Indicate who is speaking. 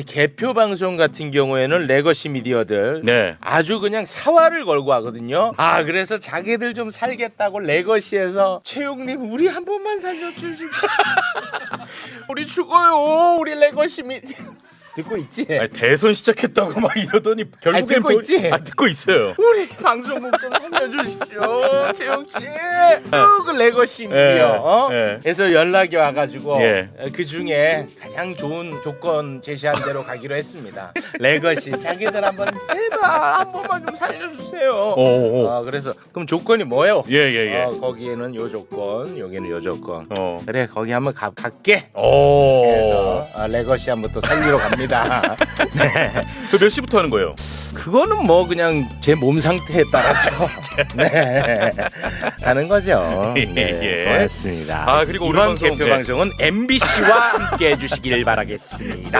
Speaker 1: 개표 방송 같은 경우에는 레거시 미디어들
Speaker 2: 네.
Speaker 1: 아주 그냥 사활을 걸고 하거든요. 아 그래서 자기들 좀 살겠다고 레거시에서 최용님 우리 한 번만 살려주십시오. 우리 죽어요. 우리 레거시 미 듣고 있지?
Speaker 2: 아니, 대선 시작했다고 막 이러더니 결국엔
Speaker 1: 듣고
Speaker 2: 뭘-
Speaker 1: 있지?
Speaker 2: 아, 듣고 있어요.
Speaker 1: 우리 방송국 좀 살려주십시오, 최용 씨. 그 레거시 미디어.
Speaker 2: 예,
Speaker 1: 어?
Speaker 2: 예.
Speaker 1: 그래서 연락이 와가지고
Speaker 2: 예.
Speaker 1: 그 중에 가장 좋은 조건 제시한 대로 가기로 했습니다. 레거시 자기들 한번 제발 한 번만 좀 살려주세요.
Speaker 2: 오, 오.
Speaker 1: 어, 그래서 그럼 조건이 뭐예요?
Speaker 2: 예, 예, 예.
Speaker 1: 어, 거기에는 요 조건, 여기는 요 조건.
Speaker 2: 어.
Speaker 1: 그래 거기 한번 가, 갈게.
Speaker 2: 오.
Speaker 1: 아, 레거시 또 살리러 갑니다. 네.
Speaker 2: 그몇 시부터 하는 거예요?
Speaker 1: 그거는 뭐 그냥 제 몸 상태에 따라서 네. 하는 거죠. 네,
Speaker 2: 예.
Speaker 1: 고맙습니다.
Speaker 2: 아, 그리고 오늘
Speaker 1: 이번
Speaker 2: 방송,
Speaker 1: 개표
Speaker 2: 네.
Speaker 1: 방송은 MBC와 함께 해주시길 바라겠습니다.